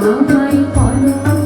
আমায় পরমা